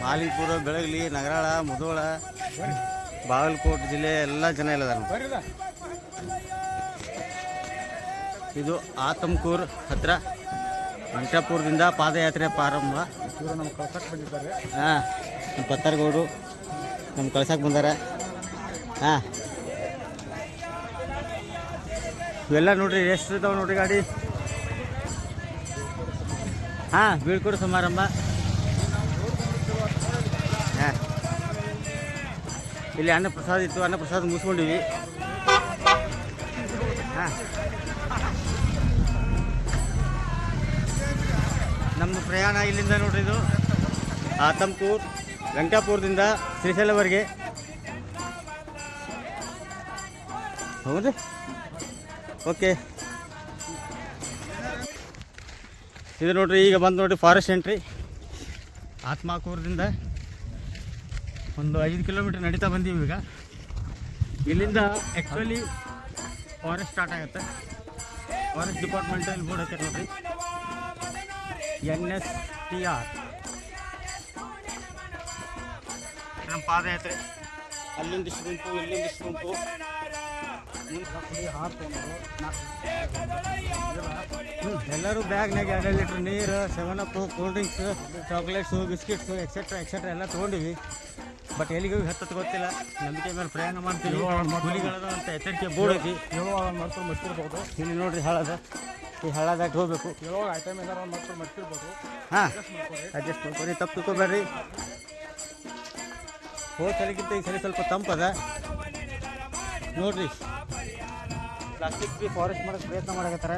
ಮಾಲಿಂಗಪುರ ಬೆಳಗಲಿ ನಗರಾಳ ಮುಧೋಳ ಬಾಗಲಕೋಟೆ ಜಿಲ್ಲೆ ಎಲ್ಲ ಜನ ಇಲ್ಲದಾರ ಬರ್ರಿದ ಇದು ಆತಮಕೂರ್ ಹತ್ರ ವೆಂಕಟಾಪುರದಿಂದ ಪಾದಯಾತ್ರೆ ಪ್ರಾರಂಭ. ಹಾಂ ನಮ್ಮ ಪತ್ತರ್ಗೌಡು ನಮ್ಮ ಕಳ್ಸಕ್ಕೆ ಬಂದಾರೆ. ಹಾಂ. ಇವೆಲ್ಲ ನೋಡ್ರಿ ಎಷ್ಟು ಇದಾವೆ ನೋಡ್ರಿ ಗಾಡಿ? ಹಾಂ ಬೀಳ್ಕೊಡು ಸಮಾರಂಭ. ಹಾಂ. ಇಲ್ಲಿ ಅನ್ನ ಪ್ರಸಾದ ಇತ್ತು, ಅನ್ನ ಪ್ರಸಾದ ಮುಗಿಸ್ಕೊಂಡಿವಿ. ನಮ್ಮ ಪ್ರಯಾಣ ಇಲ್ಲಿಂದ ನೋಡ್ರಿ ಇದು. ಆತಂಕೂರ್, ವೆಂಕಟಾಪುರದಿಂದ ಶ್ರೀಶೈಲವರೆಗೆ. ಹೌದು ಓಕೆ. ಇದು ನೋಡ್ರಿ, ಈಗ ಬಂದು ನೋಡ್ರಿ ಫಾರೆಸ್ಟ್ ಎಂಟ್ರಿ ಆತ್ಮಾಕೂರದಿಂದ ಒಂದು ಐದು ಕಿಲೋಮೀಟ್ರ್ ನಡೀತಾ ಬಂದೀವಿ ಈಗ. ಇಲ್ಲಿಂದ ಆ್ಯಕ್ಚುಲಿ ಫಾರೆಸ್ಟ್ ಸ್ಟಾರ್ಟ್ ಆಗುತ್ತೆ. ಫಾರೆಸ್ಟ್ ಡಿಪಾರ್ಟ್ಮೆಂಟಲ್ಲಿ ಬೋರ್ಡ್ ಹಾಕ್ಯಾರ ನೋಡ್ರಿ. ಎನ್ ಎಸ್ ಟಿ ಆರ್ ನಮ್ಮ ಪಾದಯಾತ್ರೆ. ಅಲ್ಲಿಂದ ಇಷ್ಟು ಗುಂಪು ಇಲ್ಲಿಂದ ಇಷ್ಟು ಗುಂಪು ಎಲ್ಲರೂ ಬ್ಯಾಗ್ನಾಗ ಎರಡು ಲೀಟ್ರ್ ನೀರು seven up cool drinks chocolates biscuits etcetera etcetera ಎಲ್ಲ ತೊಗೊಂಡಿವಿ. ಬಟ್ ಎಲ್ಲಿಗೆ ಹೋಗಿ ಹತ್ತತ್ತು ಗೊತ್ತಿಲ್ಲ. ನಂಬಿಕೆ ಮೇಲೆ ಪ್ರಯಾಣ ಮಾಡ್ತೀವಿ. ಹುಲಿಗಳದ ಅಂತ ಎಚ್ಚರಿಕೆ ಬೋರ್ಡ್ ಐತಿ. ಮಾಡ್ಕೊಂಡು ಮರ್ತಿರ್ಬೋದು ಇಲ್ಲಿ ನೋಡ್ರಿ ಹಳದ. ಈ ಹಳದಾಗ ಹೋಗ್ಬೇಕು. ಐಟಮ್ ಏನಾರ ಮಾಡ್ಕೊಂಡು ಮರ್ತಿರ್ಬೋದು ಹಾಂ ಅಡ್ಜಸ್ಟ್ ಮಾಡ್ಕೊಡಿ ತಪ್ಪು ತಿಳ್ಕೊಬೇಡ್ರಿ. ಹೋದ ಸಲಿಗಿಂತ ಈ ಸಲ ಸ್ವಲ್ಪ ತಂಪದ. ನೋಡ್ರಿ. ಪ್ಲಾಸ್ಟಿಕ್ ಬಿ ಫಾರೆಸ್ಟ್ ಮಾಡೋಕ್ಕೆ ಪ್ರಯತ್ನ ಮಾಡಕತ್ತಾರ.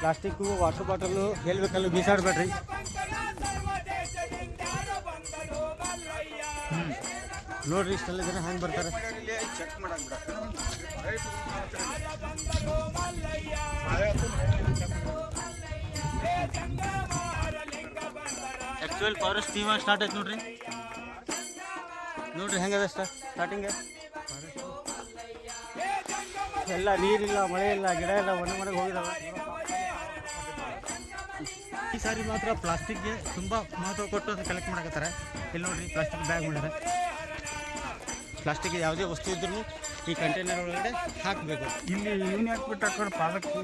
ಪ್ಲಾಸ್ಟಿಕ್ಕು ವಾಟರ್ ಬಾಟಲು ಎಲ್ಲಿ ಬೇಕಲ್ಲೂ ಬೀಸಾಡಬೇಡ್ರಿ ನೋಡ್ರಿ, ಇಷ್ಟೆಲ್ಲ ಜನ ಹೆಂಗೆ ಬರ್ತಾರೆ? ಆ್ಯಕ್ಚುಯಲ್ ಫಾರೆಸ್ಟ್ ಟೀಮ್ ಸ್ಟಾರ್ಟ್ ಆಯ್ತು ನೋಡ್ರಿ. ನೋಡ್ರಿ, ಹೆಂಗದ ಸ್ಟಾರ್ಟಿಂಗ್ ಎಲ್ಲ ನೀರಿಲ್ಲ ಮಳೆ ಇಲ್ಲ ಗಿಡ ಇಲ್ಲ ಒಣ ಮನೆಗೆ ಹೋಗಿದಾವೆ. ಈ ಸಾರಿ ಮಾತ್ರ ಪ್ಲಾಸ್ಟಿಕ್ಗೆ ತುಂಬ ಮಹತ್ವ ಕೊಟ್ಟು ಅದು ಕಲೆಕ್ಟ್ ಮಾಡಕತ್ತಾರೆ. ಇಲ್ಲಿ ನೋಡ್ರಿ ಪ್ಲಾಸ್ಟಿಕ್ ಬ್ಯಾಗ್ ಮಾಡ್ಯಾರ ಪ್ಲಾಸ್ಟಿಕ್ ಯಾವುದೇ ವಸ್ತು ಇದ್ರೂ ಈ ಕಂಟೈನರ್ ಒಳಗಡೆ ಹಾಕಬೇಕು. ಇಲ್ಲಿ ಇವನು ಹಾಕ್ಬಿಟ್ಟು ಹಾಕೊಂಡು ಕಡೆ ಪಾದಕ್ಕೆ.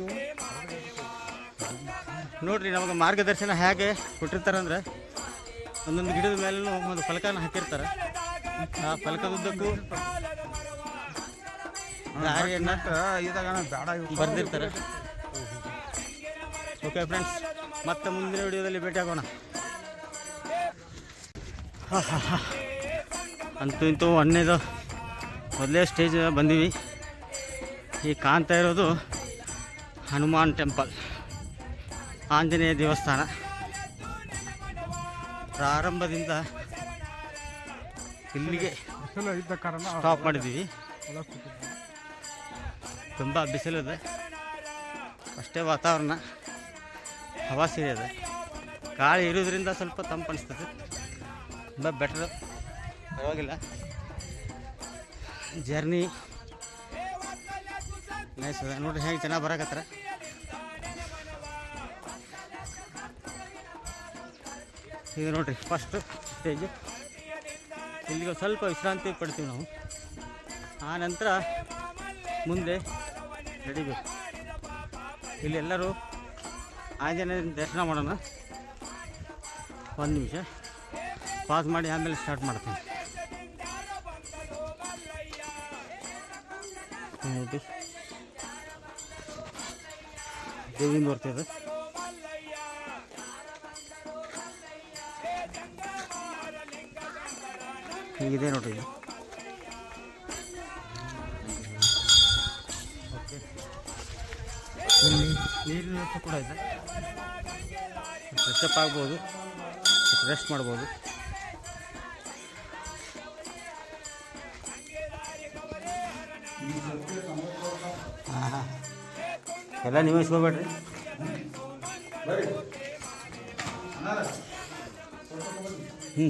ನೋಡ್ರಿ ನಮಗೆ ಮಾರ್ಗದರ್ಶನ ಹೇಗೆ ಕೊಟ್ಟಿರ್ತಾರಂದ್ರೆ ಒಂದೊಂದು ಗಿಡದ ಮೇಲೂ ಒಂದು ಫಲಕನ ಹಾಕಿರ್ತಾರೆ. ಆ ಫಲಕದುದ್ದಕ್ಕೂ ಇದಾಗ ಬೇಡ ಬರ್ದಿರ್ತಾರೆ. ಓಕೆ ಫ್ರೆಂಡ್ಸ್ ಮತ್ತೆ ಮುಂದಿನ ವಿಡಿಯೋದಲ್ಲಿ ಭೇಟಿ ಆಗೋಣ. ಹಾ, ಹಾ, ಹಾ. ಅಂತೂ ಇಂತೂ ಒಂದನೇದು ಮೊದಲೇ ಸ್ಟೇಜ್ ಬಂದೀವಿ. ಈ ಕಾಣ್ತಾ ಇರೋದು ಹನುಮಾನ್ ಟೆಂಪಲ್ ಆಂಜನೇಯ ದೇವಸ್ಥಾನ. ಪ್ರಾರಂಭದಿಂದ ಇಲ್ಲಿಗೆ ಬಿಸಿಲು ಇದ್ದ ಕಾರಣ ಸ್ಟಾಪ್ ಮಾಡಿದ್ದೀವಿ. ತುಂಬ ಬಿಸಿಲಿದೆ ಅಷ್ಟೇ ವಾತಾವರಣ. ಹವಾಸಿ ಇದೆ. ಗಾಳಿ ಇರೋದ್ರಿಂದ ಸ್ವಲ್ಪ ತಂಪು ಅನಿಸ್ತದೆ. ತುಂಬ ಬೆಟ್ರ್ ಪರವಾಗಿಲ್ಲ. ಜರ್ನಿ ನೈಸ್ ನೋಡಿ ಹೇಗೆ ಚೆನ್ನಾಗಿ ಬರಕತ್ತಾರ. ಇದು ನೋಡ್ರಿ ಫಸ್ಟ್ ಸ್ಟೇಜ್ ಇಲ್ಲಿಗೆ ಸ್ವಲ್ಪ ವಿಶ್ರಾಂತಿ ಪಡ್ತೀವಿ ನಾವು. ಆ ನಂತರ ಮುಂದೆ ನಡಿಬೇಕು. ಇಲ್ಲಿ ಎಲ್ಲರೂ ಆಂಜನೇಯನ ದರ್ಶನ ಮಾಡೋಣ. ಒಂದು ನಿಮಿಷ. ಪಾಸ್ ಮಾಡಿ ಆಮೇಲೆ ಸ್ಟಾರ್ಟ್ ಮಾಡ್ತೀನಿ. ದೇವಿಂದ ಬರ್ತಿದೆ ಹೀಗಿದೆ ನೋಡ್ರಿ ನೀರಿನ ವ್ಯವಸ್ಥೆ ಕೂಡ ಇದೆ. ಫ್ರೆಶಪ್ ಆಗ್ಬೋದು. ರೆಸ್ಟ್ ಮಾಡ್ಬೋದು. ಎಲ್ಲ ನೀವು ಇಸ್ಕೋಬೇಡ್ರಿ. ಹ್ಞೂ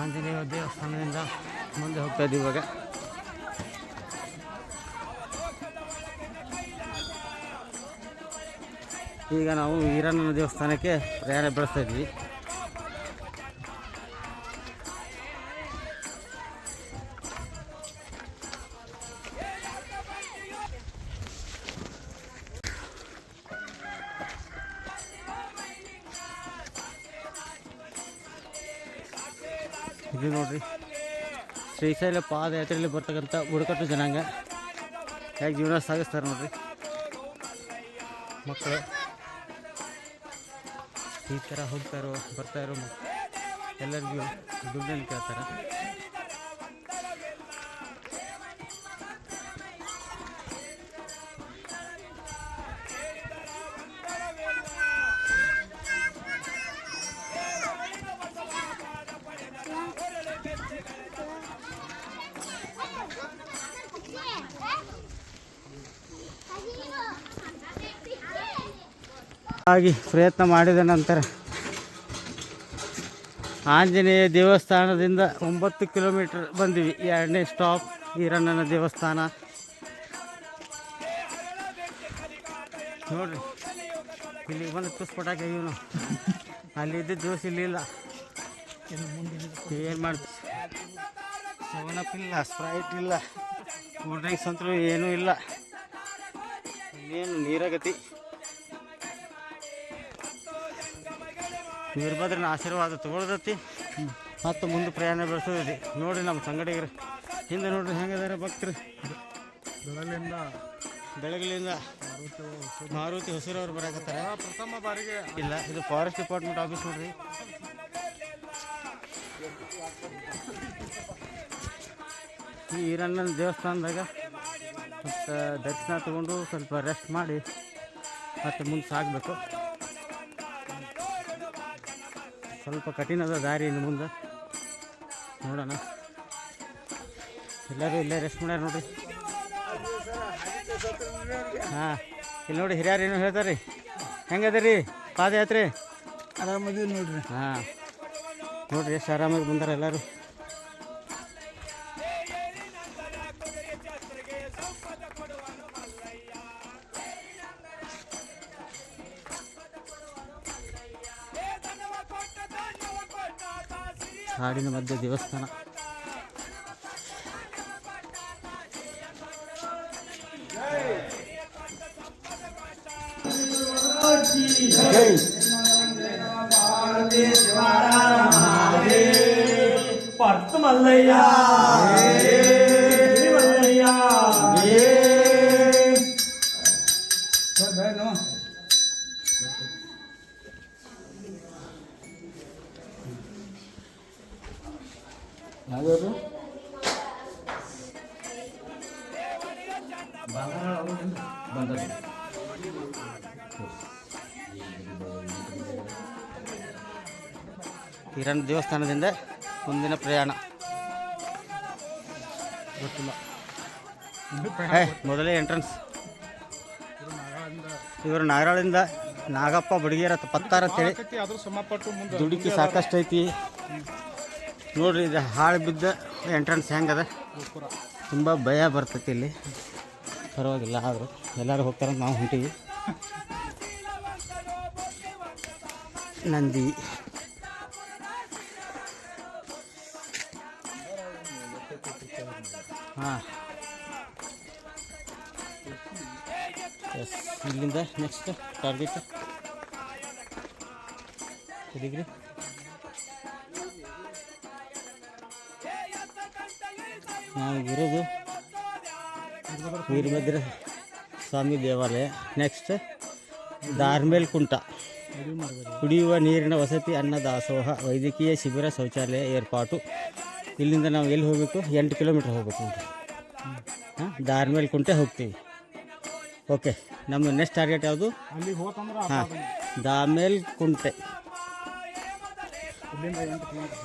ಆಂಜನೇಯ ದೇವಸ್ಥಾನದಿಂದ ಮುಂದೆ ಹೋಗ್ತಾ ಇದ್ದೀವಿ ಇವಾಗ ಈಗ ನಾವು ಈರಣ್ಣನ ದೇವಸ್ಥಾನಕ್ಕೆ ಪ್ರಯಾಣ ಬೆಳೆಸ್ತಾ ಇದ್ವಿ. ಇದು ನೋಡ್ರಿ. ಶ್ರೀಶೈಲ ಪಾದಯಾತ್ರೆಯಲ್ಲಿ ಬರ್ತಕ್ಕಂಥ ಬುಡಕಟ್ಟು ಜನಾಂಗ. ಹೇಗೆ ಜೀವನ ಸಾಗಿಸ್ತಾರೆ ನೋಡ್ರಿ. ಮಕ್ಕಳು ಈ ಥರ ಹೋಗ್ತಾರೋ ಬರ್ತಾರೋ ಎಲ್ಲರಿಗೂ ದುಡ್ಡನ್ನು ಕೇಳ್ತಾರೆ. ಹಾಗೆ ಪ್ರಯತ್ನ ಮಾಡಿದ ನಂತರ ಆಂಜನೇಯ ದೇವಸ್ಥಾನದಿಂದ ಒಂಬತ್ತು ಕಿಲೋಮೀಟರ್ ಬಂದಿವಿ. ಎರಡನೇ ಸ್ಟಾಪ್ ಈರಣ್ಣನ ದೇವಸ್ಥಾನ. ನೋಡ್ರಿ, ಇಲ್ಲಿ ಬಂದು ತುಸ್ಪಟಾಕ ಇವನು. ಅಲ್ಲಿದ್ದ ದೋಸೆ ಇಲ್ಲಿ ಇಲ್ಲ. ಏನು ಮಾಡ್ತೀವಿ ಇಲ್ಲ ಸ್ಪ್ರೈಟ್ ಇಲ್ಲ. ಕೂಲ್ ಡ್ರಿಂಕ್ಸ್ ಅಂತೂ ಏನೂ ಇಲ್ಲ. ಏನು ನೀರಾಗತಿ. ವೀರಭದ್ರನ ಆಶೀರ್ವಾದ ತಗೊಳ್ದತಿ ಮತ್ತು ಮುಂದೆ ಪ್ರಯಾಣ ಬೆಳೆಸೋದೈತಿ. ನೋಡಿ ನಮ್ಮ ಸಂಗಡಿಗರು. ಹಿಂದೆ ನೋಡ್ರಿ ಹೆಂಗಿದಾರೆ ಭಕ್ತರು. ಬೆಳಲಿಂದ ಬೆಳಗ್ಲಿಂದ ಮಾರುತಿ ಹೊಸೂರವ್ರು ಬರಕತ್ತಾರೆ. ಪ್ರಥಮ ಬಾರಿಗೆ. ಇಲ್ಲ ಇದು ಫಾರೆಸ್ಟ್ ಡಿಪಾರ್ಟ್ಮೆಂಟ್ ಆಫೀಸ್ ನೋಡ್ರಿ. ಈ ಈರಣ್ಣನ ದೇವಸ್ಥಾನದಾಗ ಮತ್ತು ದರ್ಶನ ತಗೊಂಡು ಸ್ವಲ್ಪ ರೆಸ್ಟ್ ಮಾಡಿ ಮತ್ತು ಮುಂದೆ ಸಾಗಬೇಕು. ಸ್ವಲ್ಪ ಕಠಿಣದ ದಾರಿ ಇನ್ನು ಮುಂದೆ. ನೋಡೋಣ. ಎಲ್ಲರೂ ಇಲ್ಲೇ ರೆಸ್ಟ್ ಮಾಡ್ಯಾರ ನೋಡಿ ಹಾಂ ಇಲ್ಲಿ ನೋಡಿ ಹಿರಿಯರು ಏನು ಹೇಳ್ತಾರೆ ಹೆಂಗದ ಪಾದಯಾತ್ರೆ? ಆರಾಮಾಗಿ ನೋಡ್ರಿ. ಹಾಂ. ನೋಡಿರಿ ಎಷ್ಟು ಆರಾಮಾಗಿ ಬಂದಾರೆ ಎಲ್ಲರೂ. ಕಾಡಿನ ಮಧ್ಯೆ ದೇವಸ್ಥಾನ ಪರ್ತ್ ಮಲ್ಲಯ್ಯ ದೇವಸ್ಥಾನದಿಂದ ಮುಂದಿನ ಪ್ರಯಾಣ. ಗೊತ್ತಿಲ್ಲ. ಮೊದಲೇ ಎಂಟ್ರೆನ್ಸ್ ಇವರು ನಾಗರಾಳಿಂದ ನಾಗಪ್ಪ ಬಡಗೇರ ಪತ್ತಾರ ಅಂತೇಳಿ ದುಡುಕಿ ಸಾಕಷ್ಟು ಐತಿ. ನೋಡ್ರಿ ಇದು ಹಾಳು ಬಿದ್ದ ಎಂಟ್ರೆನ್ಸ್ ಹೆಂಗದ ತುಂಬ ಭಯ ಬರ್ತೈತಿ ಇಲ್ಲಿ. ಪರವಾಗಿಲ್ಲ ಆದರೂ ಎಲ್ಲರೂ ಹೋಗ್ತಾರಂತ ನಾವು ಹೊಂಟೀವಿ. ನಂದಿ. ಹಾಂ. ಎಸ್ ಇಲ್ಲಿಂದ ನೆಕ್ಸ್ಟ್ ಟಾರ್ಗೆಟ್ ಎಲ್ಲಿಗ್ರಿ ನಾವಿರೋದು ವೀರಭದ್ರ ಸ್ವಾಮಿ ದೇವಾಲಯ. ನೆಕ್ಸ್ಟ್ ದಾರ್ಮೇಲ್ ಕುಂಟ ಕುಡಿಯುವ ನೀರಿನ ವಸತಿ ಅನ್ನ ದಾಸೋಹ ವೈದ್ಯಕೀಯ ಶಿಬಿರ ಶೌಚಾಲಯ ಏರ್ಪಾಟು. ಇಲ್ಲಿಂದ ನಾವು ಎಲ್ಲಿ ಹೋಗಬೇಕು? ಎಂಟು ಕಿಲೋಮೀಟ್ರ್ ಹೋಗ್ಬೇಕು ಹಾಂ ದಾರ್ಮೇಲ್ ಕುಂಟೆ ಹೋಗ್ತೀವಿ. ಓಕೆ ನಮ್ಮದು ನೆಕ್ಸ್ಟ್ ಟಾರ್ಗೆಟ್ ಯಾವುದು? ಹಾಂ ದಾಮೇಲ್ ಕುಂಟೆ.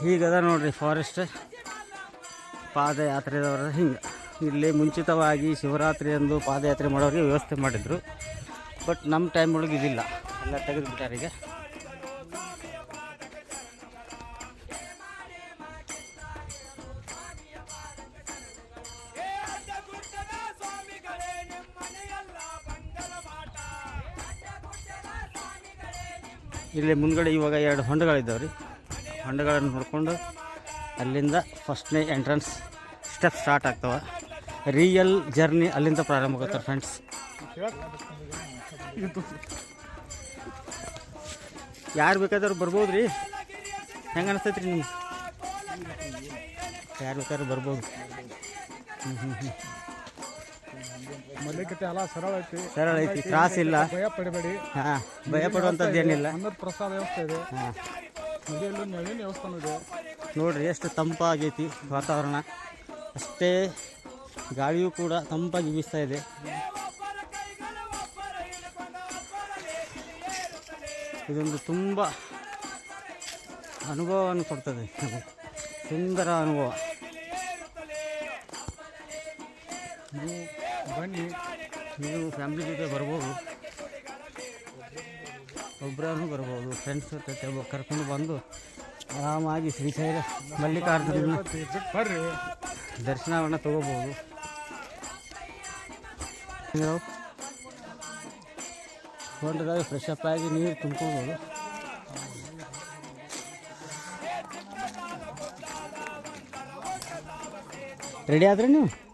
ಹೀಗದ ನೋಡ್ರಿ ಫಾರೆಸ್ಟ್ ಪಾದಯಾತ್ರೆದವ್ರ ಹಿಂಗೆ ಇಲ್ಲಿ ಮುಂಚಿತವಾಗಿ ಶಿವರಾತ್ರಿ ಎಂದು ಪಾದಯಾತ್ರೆ ಮಾಡೋರಿಗೆ ವ್ಯವಸ್ಥೆ ಮಾಡಿದರು. ಬಟ್ ನಮ್ಮ ಟೈಮ್ ಒಳಗೆ ಇದಿಲ್ಲ. ಎಲ್ಲ ತೆಗೆದು ಇಲ್ಲಿ ಮುಂದ್ಗಡೆ ಇವಾಗ ಎರಡು ಹೊಂಡಗಳಿದ್ದಾವೆ ರೀ ಹೊಂಡಗಳನ್ನು ನೋಡಿಕೊಂಡು ಅಲ್ಲಿಂದ ಫಸ್ಟ್ನೇ ಎಂಟ್ರೆನ್ಸ್ ಸ್ಟೆಪ್ ಸ್ಟಾರ್ಟ್ ಆಗ್ತವೆ. ರಿಯಲ್ ಜರ್ನಿ ಅಲ್ಲಿಂದ ಪ್ರಾರಂಭ ಆಗುತ್ತೆ ಫ್ರೆಂಡ್ಸ್ ಯಾರು ಬೇಕಾದ್ರೂ ಬರ್ಬೋದು ರೀ ಹೆಂಗೆ ಅನಿಸ್ತೈತೆ ರೀ ನಿಮ್ಗೆ? ಯಾರು ಬೇಕಾದ್ರೂ ಬರ್ಬೋದು. ಹ್ಞೂ ಹ್ಞೂ ಹ್ಞೂ ಮಲ್ಲಿಕತೆ ಎಲ್ಲ ಸರಳ ಐತಿ. ಸರಳ ಐತಿ ತ್ರಾಸ ಇಲ್ಲ. ಭಯ ಪಡಬೇಡಿ ಹಾಂ ಭಯ ಪಡುವಂಥದ್ದು ಏನಿಲ್ಲ ಅನ್ನದ ಪ್ರಸಾದ ವ್ಯವಸ್ಥೆ ಇದೆ. ಹಾಂ. ನೆರಳಿನ ವ್ಯವಸ್ಥಾನ ಇದೆ. ನೋಡ್ರಿ ಎಷ್ಟು ತಂಪಾಗೈತಿ ವಾತಾವರಣ. ಅಷ್ಟೇ ಗಾಳಿಯೂ ಕೂಡ ತಂಪಾಗಿ ಬೀಸ್ತಾ ಇದೆ. ಇದೊಂದು ತುಂಬ ಅನುಭವವನ್ನು ಕೊಡ್ತದೆ. ಸುಂದರ ಅನುಭವ. ಬನ್ನಿ. ನೀವು ಫ್ಯಾಮ್ಲಿ ಜೊತೆ ಬರ್ಬೋದು. ಒಬ್ಬರೂ ಬರ್ಬೋದು ಫ್ರೆಂಡ್ಸ್ ಜೊತೆ ಕರ್ಕೊಂಡು ಬಂದು ಆರಾಮಾಗಿ ಶ್ರೀಶೈಲ ಮಲ್ಲಿಕಾರ್ಜುನ ಬರ್ರಿ. ದರ್ಶನವನ್ನು ತಗೋಬೋದು. ನೀವು ಫ್ರೆಶಪ್ ಫ್ರೆಶ್ ಅಪ್ ಆಗಿ ನೀರು ತುಂಬ್ಕೋಬೋದು. ರೆಡಿ ಆದ್ರೆ ನೀವು?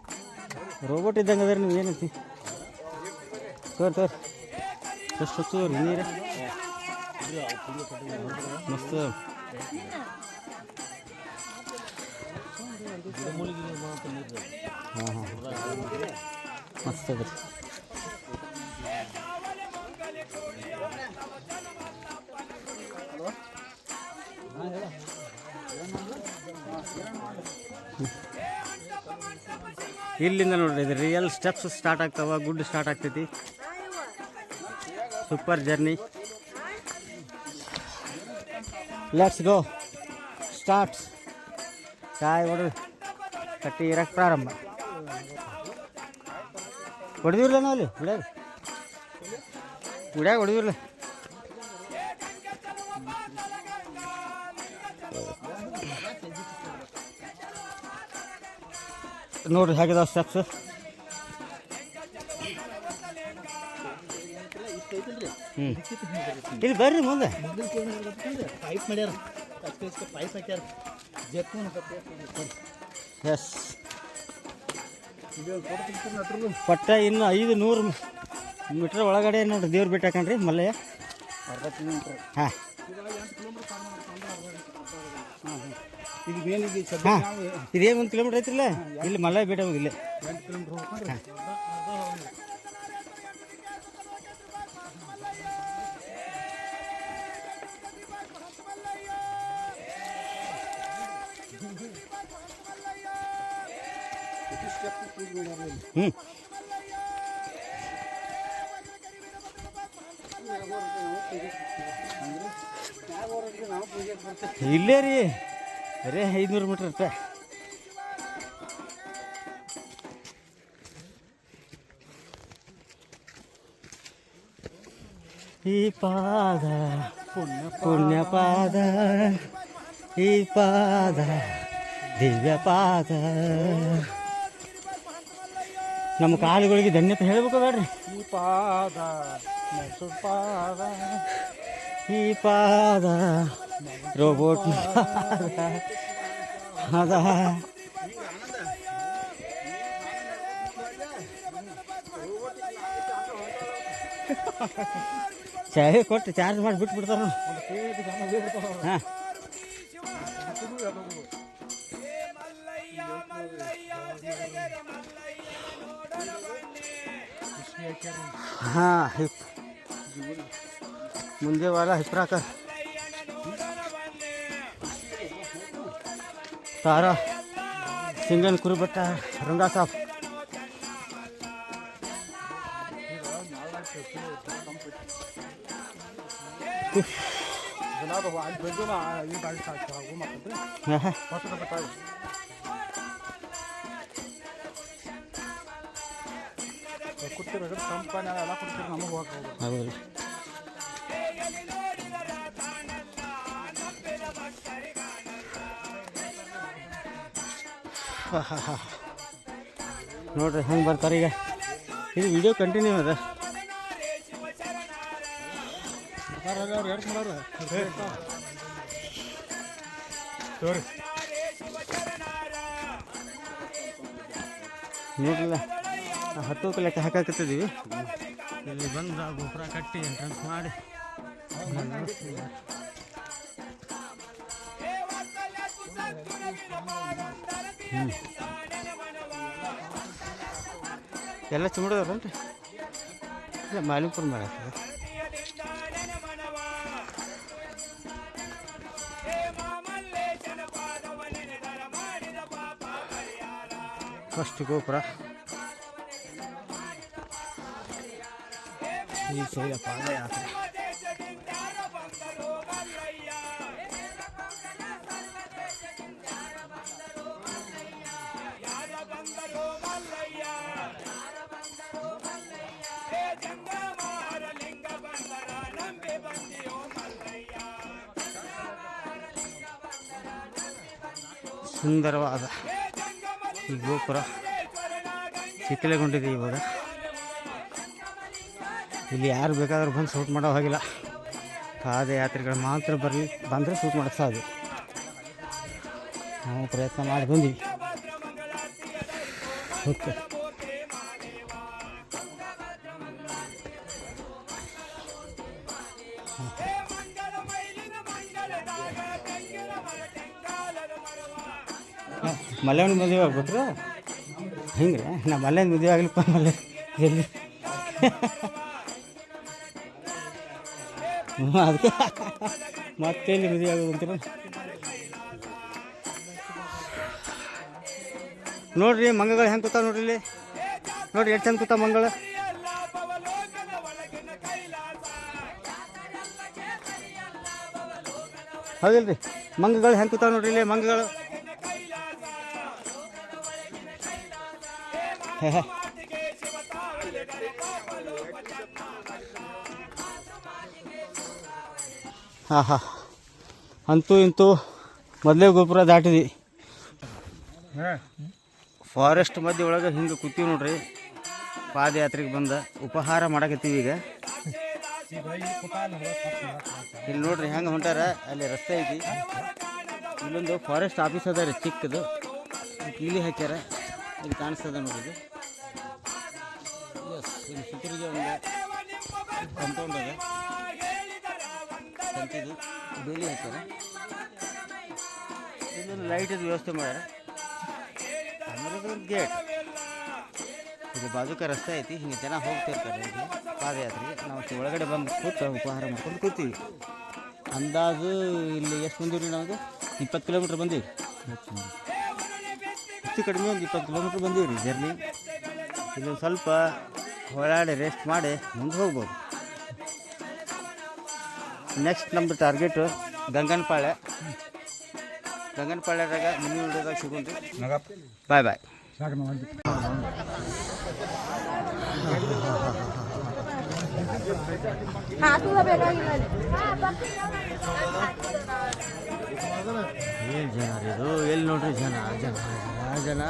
ರೋಬೋಟ್ ಇದ್ದಂಗೆ ಅದ್ರಿ ನೀವು ಏನೈತಿ? ತೋರಿ ತೋರಿ. ಎಷ್ಟು ಹೊತ್ತು ನೀರು ಮಸ್ತ್ ಹಾಂ ಹಾಂ. ಮಸ್ತ್ ಅದ ಇಲ್ಲಿಂದ ನೋಡ್ರಿ, ಇದು ರಿಯಲ್ ಸ್ಟೆಪ್ಸ್ ಸ್ಟಾರ್ಟ್ ಆಗ್ತಾವ, ಗುಡ್ ಸ್ಟಾರ್ಟ್ ಆಗ್ತೈತಿ. Super journey let's go start ಕಾಯಿ ಹೊಡೆದು ಕಟ್ಟಿ ಇರಕ್ಕೆ ಪ್ರಾರಂಭ. ಹೊಡೆದಿರ್ಲ ನಾವು ಅಲ್ಲಿ? ಹುಡ್ಯಾಗ ಹುಡ್ಯಾಗ ಹೊಡೆದಿರಲ್ಲ ನೋಡ್ರಿ ಹೇಗಿದಾವ ಸ್ಟೆಪ್ಸ್ ಇಲ್ಲಿ ಬರ್ರಿ ಮುಂದೆ. ಪೈಪ್ ಮಾಡ್ಯಾರ ಪೈಪ್ ಹಾಕ್ಯಾರ ಎಸ್ ಪಟ್ಟ ಇನ್ನು ಐದು ನೂರು ಮೀಟ್ರ್ ಒಳಗಡೆ ನೋಡ್ರಿ ದೇವ್ರ ಬಿಟ್ಟು ಹಾಕೊಂಡ್ರಿ ಮಲ್ಲಯ್ಯ ಅರ್ಧ ಹಾಂ. ಇದು ಒಂದು ಕಿಲೋಮೀಟ್ರ್ ಐತಿಲ್ಲ ಇಲ್ಲಿ ಮಲ್ಲಯ್ಯ ಬೆಟ್ಟ ಹೋಗಿಲ್ಲ ಹ್ಞೂ ಇಲ್ಲೇ ರೀ. ಬರೀ ಐದುನೂರು ಮೀಟ್ರ್ ಇರುತ್ತೆ ಈ ಪಾದ ಪುಣ್ಯ ಪಾದ ಈ ಪಾದ ದಿವ್ಯ ಪಾದ ನಮ್ಮ ಕಾಲುಗಳಿಗೆ ಧನ್ಯತೆ ಹೇಳ್ಬೇಕು ಬೇಡ್ರಿ. ಈ ಪಾದ ಪಾದ. ಈ ಪಾದ ರೋಬೋಟ್ ಪಾದ ಅದ ಚಾಯ್ ಕೊಟ್ಟು ಚಾರ್ಜ್ ಮಾಡಿ ಬಿಟ್ಬಿಡ್ತಾರ ಒಂದು ಪೇಟ್ ಜನ ಹೋಗ್ಬಿಡ್ತಾವ ಹಾಂ ಹಾಂ ಹಿಪ್ ಮುಂದೆ ವಾರ ಹಿಪ್ರಾಕ ತಾರಾ ಸಿಂಗನ್ ಕುರುಬಟ್ಟ ರಂಗ ಸಾಬ್ ಜನಾದ ಅಲ್ಲಿ ಬೆಂಜನ ಈ ಗಾಡಿ ಸಾಕು ಹಾಗೂ ಮಾಡ್ತಾರೆ ಆಹಾ. ಹೊಟ್ಟದ ಬೇಕಾಗಿ ಕುಟ್ಟಿರ ಕಂಪನಿ ಎಲ್ಲ ಕುಡ್ತೀರಿ ನಮಗೆ ಹೋಗ್ಬೋದು ನೋಡ್ರಿ ಹೆಂಗೆ ಬರ್ತಾರೆ ಈಗ. ಇದು ವಿಡಿಯೋ ಕಂಟಿನ್ಯೂ ಅದ. ಅವ್ರು ಹತ್ತು ಲೆಕ್ಕ ಹಾಕಾಕತ್ತಿದ್ದೀವಿ. ಇಲ್ಲಿ ಬಂದು ಗೊಬ್ಬರ ಕಟ್ಟಿ ಎಂಟ್ರೆನ್ಸ್ ಮಾಡಿ. ಎಲ್ಲ ಚಿಮಡದವ್ರನ್ರಿ? ಇಲ್ಲ ಮಾಲಿಂಪುರ ಮಾಡಾಕ್ತದೆ ಫಸ್ಟ್ ಗೋಪುರ. ಈ ಸೋಯ ಪಾದಯಾತ್ರೆ ಸುಂದರವಾದ ಈ ಗೋಪುರ ಶಿಥಿಲಗೊಂಡಿದೆ ಇವಾಗ. ಇಲ್ಲಿ ಯಾರು ಬೇಕಾದ್ರೂ ಬಂದು ಶೂಟ್ ಮಾಡೋ ಹಾಗಿಲ್ಲ. ಪಾದಯಾತ್ರೆಗಳು ಮಾತ್ರ ಬರಲಿ, ಬಂದರೆ ಶೂಟ್ ಮಾಡೋಕ್ಕೆ ಸಾಧ್ಯ. ನಾವು ಪ್ರಯತ್ನ ಮಾಡಿ ಬಂದ್ವಿ. ಓಕೆ. ಮಲ್ಯಾಣ ಮದುವೆ ಆಗ್ಬೇಕ್ರ? ಹಿಂಗೆ ರೀ ನಾ ಮಲ್ಯಾಣ ಮದುವೆ ಆಗ್ಲಿಪ್ಪ ಮಲ್ಯ ಎಲ್ಲಿ? ಅದಕ್ಕೆ ಮತ್ತೆ ಎಲ್ಲಿ ಮದುವೆ ಆಗೋದು ಅಂತೀರ? ನೋಡ್ರಿ, ಮಂಗಗಳು ಹೆಂಗೆ ಕೂತಾವ ನೋಡ್ರಿ ಇಲ್ಲಿ? ನೋಡ್ರಿ, ಎಷ್ಟು ಚಂದ ಕೂತಾವ ಮಂಗಳ? ಹೌದಿಲ್ರಿ? ಮಂಗಗಳು ಹೆಂಗೆ ಕೂತಾವ ನೋಡ್ರಿ ಇಲ್ಲಿ, ಮಂಗಗಳು? ಹೇ ಹೇ. ಹಾಂ ಹಾಂ ಅಂತೂ ಇಂತೂ ಮೊದಲೇ ಗೋಪುರ ದಾಟಿದ್ವಿ ಫಾರೆಸ್ಟ್ ಮಧ್ಯ ಒಳಗೆ ಹಿಂಗೆ ಕೂತೀವಿ ನೋಡ್ರಿ. ಪಾದಯಾತ್ರೆಗೆ ಬಂದ ಉಪಹಾರ ಮಾಡಕತ್ತೀವಿ ಈಗ. ಇಲ್ಲಿ ನೋಡ್ರಿ ಹೆಂಗೆ ಹೊಂಟಾರ, ಅಲ್ಲಿ ರಸ್ತೆ ಐತಿ. ಇಲ್ಲೊಂದು ಫಾರೆಸ್ಟ್ ಆಫೀಸ್ ಅದ ರೀ, ಚಿಕ್ಕದು. ಕೀಲಿ ಹಾಕ್ಯಾರ. ಇಲ್ಲಿ ಕಾಣಿಸ್ತದ ನೋಡ್ರಿ ಇಲ್ಲಿ ಒಂದು ಕಂಪೌಂಡ್ ಅದ ತಂತಿದು ಬೇಲಿ ಹಾಕ್ತಾರೆ ಇಲ್ಲೊಂದು ಲೈಟದ ವ್ಯವಸ್ಥೆ ಮಾಡ್ಯಾರ. ಆಮೇಲೆ ಗೇಟ್ ಇದು ಬಾಜುಕ ರಸ್ತೆ ಐತಿ, ಹಿಂಗೆ ಜನ ಹೋಗ್ತಿರ್ತಾರೆ ಇಲ್ಲಿ ಪಾದಯಾತ್ರೆಗೆ. ನಾವು ಒಳಗಡೆ ಬಂದು ಕೂತು ಉಪಹಾರ ಮಾಡ್ಕೊಂಡು ಕೂತೀವಿ. ಅಂದಾಜು ಇಲ್ಲಿ ಎಷ್ಟು ಬಂದೀವಿ ನಮಗೆ? ಇಪ್ಪತ್ತು ಕಿಲೋಮೀಟ್ರ್ ಬಂದೀವಿ. ಹೆಚ್ಚು ಕಡಿಮೆ ಒಂದು ಇಪ್ಪತ್ತು ಕಿಲೋಮೀಟ್ರ್ ಬಂದೀವಿ ರೀ ಜರ್ನಿ ಇಲ್ಲೊಂದು ಸ್ವಲ್ಪ ಹೊಳಾಡಿ ರೆಸ್ಟ್ ಮಾಡಿ ಮುಂದೆ ಹೋಗ್ಬೋದು. ನೆಕ್ಸ್ಟ್ ನಮ್ಮದು ಟಾರ್ಗೆಟು ಗಂಗನಪಾಳೆ. ಗಂಗನಪಾಳ್ಯದಾಗ ಮುಂದಿನ ವಿಡಿಯೋದಾಗ ಸಿಗುತ್ತೆ ಬಾಯ್ ಬಾಯ್ ಏನು ಜನ ಇದು? ಎಲ್ಲಿ ನೋಡ್ರಿ ಜನ? ಜನ ಜನ ಜನ?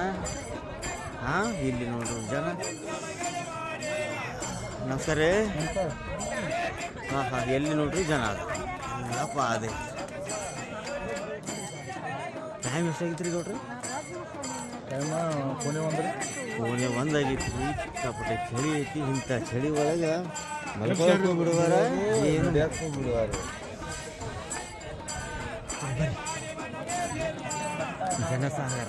ಹಾಂ ಇಲ್ಲಿ ನೋಡ್ರಿ ಜನ. ನಮಸ್ಕಾರ ರೀ ಹಾಂ ಹಾಂ ಎಲ್ಲಿ ನೋಡ್ರಿ ಜನ ಅಪ್ಪ ಅದೇ? ಟೈಮ್ ಎಷ್ಟಾಗಿತ್ತು ರೀ ನೋಡ್ರಿ ಟೈಮ ಕೊನೆ ಒಂದ್ರಿ. ಕೋಣೆ ಒಂದಾಗಿತ್ತು ರೀ ಸಿಕ್ಕಾಪಟ್ಟೆ ಚಳಿ ಐತಿ ಇಂಥ ಚಳಿ ಒಳಗೆ ಮಲ್ಕೊಂಡು ಬಿಡುವಾರ ಏನು? ಬಿಡುವಾರ ಜನಸಾಗರ.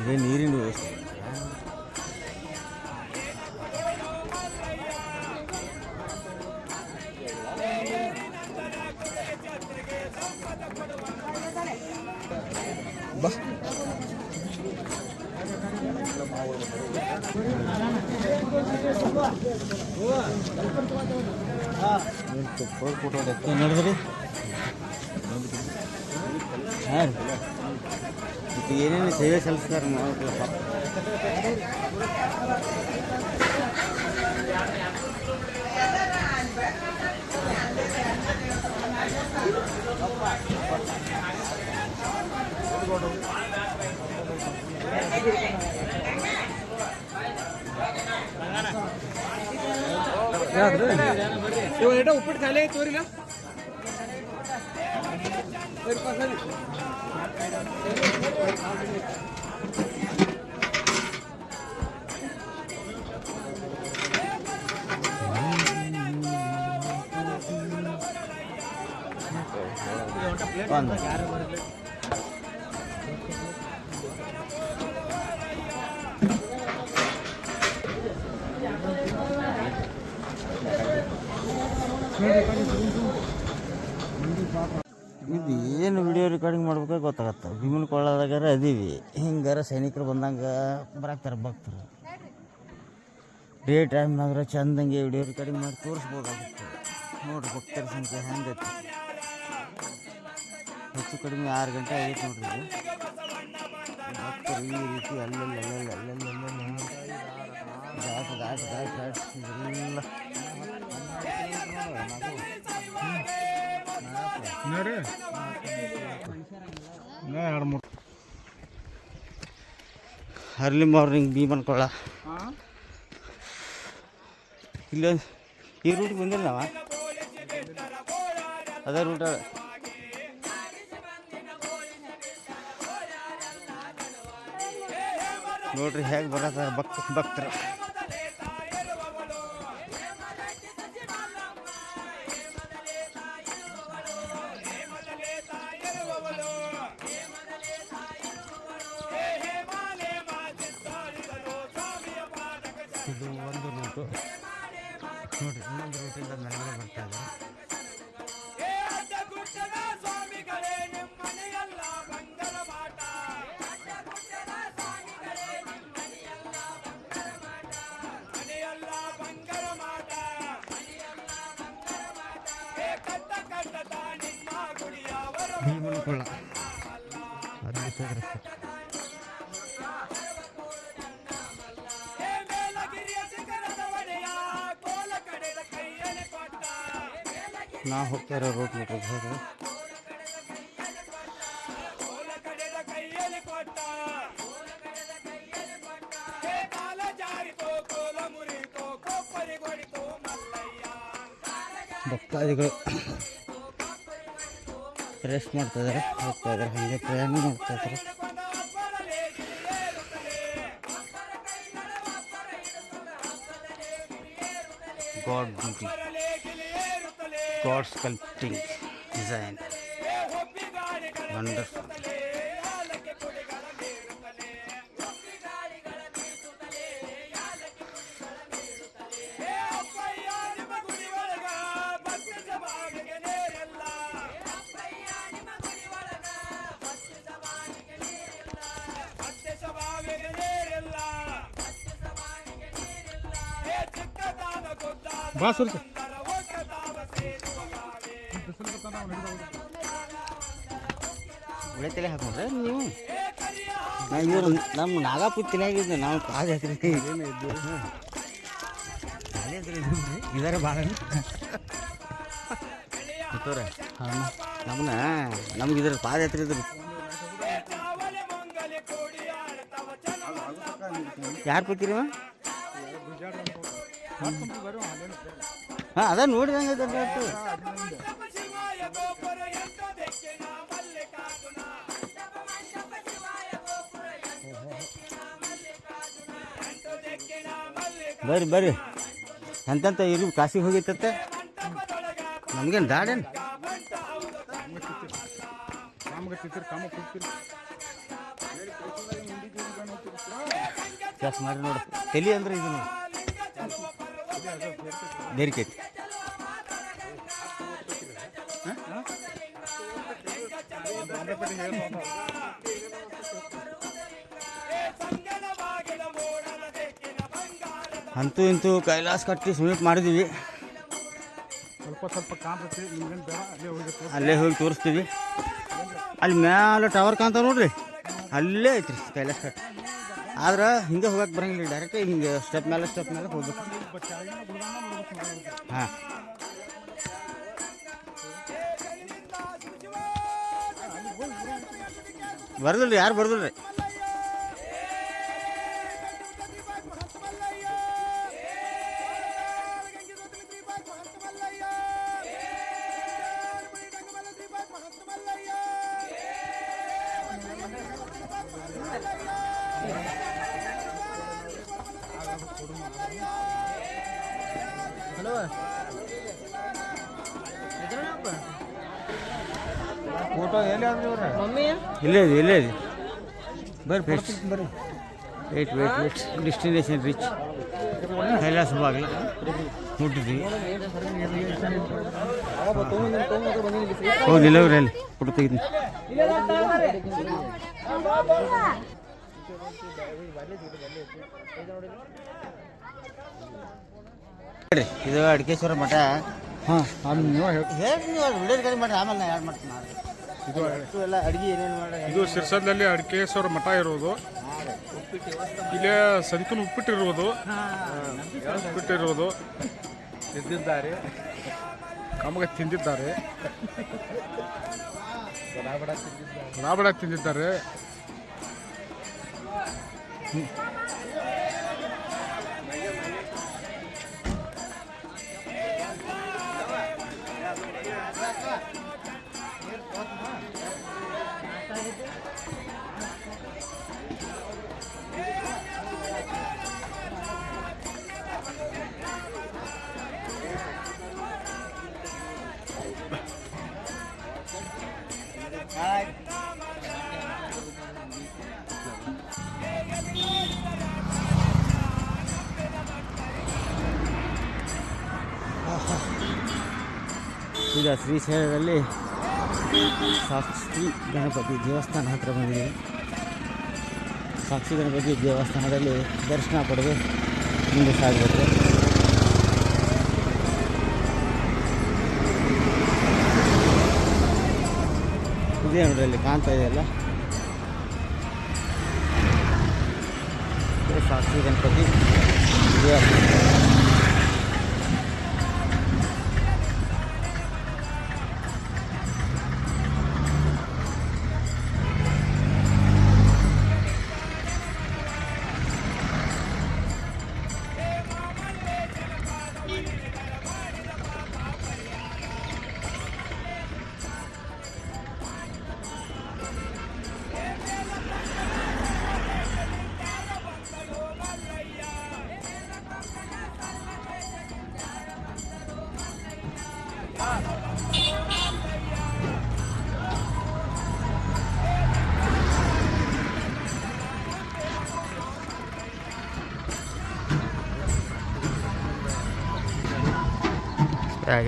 ಇದೇ ನೀರಿನ ವ್ಯವಸ್ಥೆ ನೋಡಿದ್ರಿ? ಹಾಂ ಇದು ಏನೇನು ಸೇವೆ ಸಲ್ಲಿಸ್ತಾರೆ ಮಾಡ್ಬೇಕಲ್ಲ ಇವ ಏಟ ಉಪ್ಪಿಟ್ಟು ಖಾಲಿ ಆಯ್ತು ತೋರಿಲ್ಲ ಒಂದು ಇದು ಏನು ವಿಡಿಯೋ ರೆಕಾರ್ಡಿಂಗ್ ಮಾಡ್ಬೇಕು ಗೊತ್ತಾಗತ್ತೆ. ಭೀಮನ ಕೊಳ್ಳದಾಗಾರ ಅದೀವಿ. ಹಿಂಗಾರ ಸೈನಿಕರು ಬಂದಂಗೆ ಬರಾಕ್ತಾರೆ ಭಕ್ತರು. ಡೇ ಟೈಮ್ನಾದ್ರೆ ಚಂದಂಗೆ ವಿಡಿಯೋ ರೆಕಾರ್ಡಿಂಗ್ ಮಾಡಿ ತೋರಿಸ್ಬೋದಾಗಿತ್ತು. ನೋಡ್ರಿ ಭಕ್ತರ ಸಂಖ್ಯೆ ಹೆಂಗೈತಿ. ಹೆಚ್ಚು ಕಡಿಮೆ ಆರು ಗಂಟೆ ಆಗೈತೆ ನೋಡ್ರಿ ಭಕ್ತರು ಈ ರೀತಿ ಅಲ್ಲೆಲ್ಲ ಅಲ್ಲೆಲ್ಲ ಅಲ್ಲೆಲ್ಲ ಅರ್ಲಿ ಮಾರ್ನಿಂಗ್ ಭೀಮನ್ ಕೊಳ್ಳ. ಇಲ್ಲ ಈ ರೂಟ್ ಬಂದಿಲ್ಲ ನಾವ ಅದೇ ರೂಟ ನೋಡ್ರಿ ಹೇಗೆ ಬರತ್ತ ಭಕ್ತ ಭಕ್ತರು. ನಾವು ಹೋಗ್ತಾ ಇರೋ ರೂಟ್ ನೋಡ್ರಿ ಇದು. ಭಕ್ತಾದಿಗಳು ರೆಸ್ಟ್ ಮಾಡ್ತಾ ಇದ್ದಾರೆ ಹೋಗ್ತಾ ಇದ್ದಾರೆ ಹಾಗೆ ಪ್ರಯಾಣ ಮಾಡ್ತಾ ಇದ್ದಾರೆ God beauty god sculpting design wonderful ಬಾ ಸುರ್ಕ ತಲೆ ಹಾಕೊಂಡ್ರೆ ನೀವು ನಾ ಇವರು ನಮ್ಮ ನಾಗಾಪುರ ತಲೆಯಾಗಿದ್ದು ನಾವು ಪಾದಯಾತ್ರೆ ಏನೇ ಇದಾರೆ ಭಾಳ ಗೊತ್ತವ್ರೆ ನಮ್ಮನ್ನ ನಮ್ಗೆ ಇದ್ರ ಪಾದಯಾತ್ರೆ ಇದ್ರು. ಯಾರು ಕೂತೀರಿ ಹಾಂ ಅದ ನೋಡಿದಂಗೆ ಬರ್ರಿ ಬರ್ರಿ. ಎಂತೆಂತ ಇರು ಕಾಸಿಗೆ ಹೋಗಿತ್ತ ನಮ್ಗೇನು ದಾಡೇನು? ಕೆಲಸ ಮಾಡಿ ನೋಡು. ತಲೆ ಅಂದ್ರೆ ಇದು ನೋಡಿ. ಬೇರಿಕೈತಿ ಅಂತೂ ಇಂತೂ ಕೈಲಾಸ ಕಟ್ಟಿ ಸಮೀಪ ಮಾಡಿದ್ದೀವಿ ಸ್ವಲ್ಪ ಸ್ವಲ್ಪ ಅಲ್ಲೇ ಹೋಗಿ ತೋರಿಸ್ತೀವಿ. ಅಲ್ಲಿ ಮ್ಯಾಲೆ ಟವರ್ ಕಾಣ್ತಾವೆ ನೋಡ್ರಿ. ಅಲ್ಲೇ ಐತ್ರಿ ಕೈಲಾಸ ಕಟ್ಟಿ. ಆದ್ರೆ ಹಿಂಗೆ ಹೋಗಕ್ಕೆ ಬರಂಗಿಲ್ಲ ಡೈರೆಕ್ಟ್ ಹಿಂಗೆ ಸ್ಟೆಪ್ ಮೇಲೆ ಸ್ಟೆಪ್ ಮೇಲೆ ಹೋಗ್ಬೇಕು ಹಾಂ. ಬರ್ದಿಲ್ರಿ ಯಾರು ಬರ್ದಿಲ್ರಿ ಫೋಟೋ ಎಲ್ಲಿ ಆದ್ರಿ ಇವ್ರೆ ಇಲ್ಲೇ ಇದೆ ಇಲ್ಲೇ ಇದೆ ಬರ್ರಿ ಫೇಸ್ ಬರ್ರಿ wait wait wait destination reach Kailasa ಬಾಗಿಲ ಮುಟ್ಟಿದ್ದೀವಿ ಹೋಗಿ ನಿಲ್ಲವ್ರಿ ಅಲ್ಲಿ ಫೋಟೋ ತೆಗಿದ್ದೀನಿ ನೋಡ್ರಿ ಇದು ಅಡಿಕೇಶ್ವರ ಮಠ. ಹಾಂ ನೀವು ಹೇಳಿ ಹೇಳಿ ನೀವು ವಿಡಿಯೋ ರೆಕಾರ್ಡ್ ಮಾಡ್ರಿ ಆಮೇಲೆ ನಾ ಯಾರು ಮಾಡ್ತೀನಿ ಮಾಡ್ರಿ. ಇದು ಎಲ್ಲ ಅಡಿಗೆ ಏನೇನು ಮಾಡಿ ಇದು ಸಿರ್ಸದಲ್ಲಿ ಅಡಿಕೇಶ್ವರ ಮಠ ಇರೋದು. ಇಲ್ಲೇ ಸಂಕನ್ ಉಪ್ಪಿಟ್ಟಿರುವುದು ಉಪ್ಪಿಟ್ಟಿರುವುದು ತಿಂದಿದ್ದಾರೆ. ಕಮಗ ತಿಂದಿದ್ದಾರೆ. ರಾಬಡ ತಿಂದಿದ್ದಾರೆ. ಈಗ ಶ್ರೀಶೈಲದಲ್ಲಿ ಸಾಕ್ಷಿ ಗಣಪತಿ ದೇವಸ್ಥಾನ ಹತ್ರ ಬಂದಿದ್ದೀವಿ. ಸಾಕ್ಷಿ ಗಣಪತಿ ದೇವಸ್ಥಾನದಲ್ಲಿ ದರ್ಶನ ಪಡೆದು ಮುಂದೆ ಸಾಗಬೇಕು. ಇದೇ ನೋಡ್ರಿ ಅಲ್ಲಿ ಕಾಣ್ತಾ ಇದೆಯಲ್ಲ ಇದೇ ಸಾಕ್ಷಿ ಗಣಪತಿ ದೇವಸ್ಥಾನ.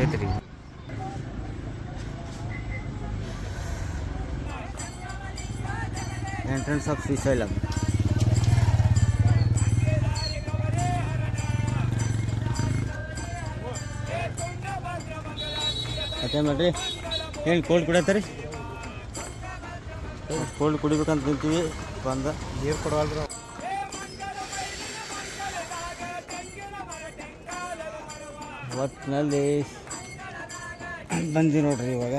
ಆಗೈತೆ ರೀ ಎಂಟ್ರೆನ್ಸ್ ಆಫ್ ಶ್ರೀಶೈಲಂ ಮತ್ತೆ? ಮಾಡ್ರಿ ಏನು ಕೋಲ್ಡ್ ಕುಡಿಯತ್ತಾರೆ? ಕೋಲ್ಡ್ ಕುಡಿಬೇಕಂತ ನಿಂತೀವಿ. ಬಂದ. ನೀರು ಕೊಡವಲ್ರಿ. ಒಟ್ಟಿನಲ್ಲಿ ಬಂದಿ ನೋಡ್ರಿ ಇವಾಗ.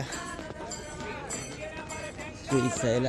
ಶ್ರೀಶೈಲ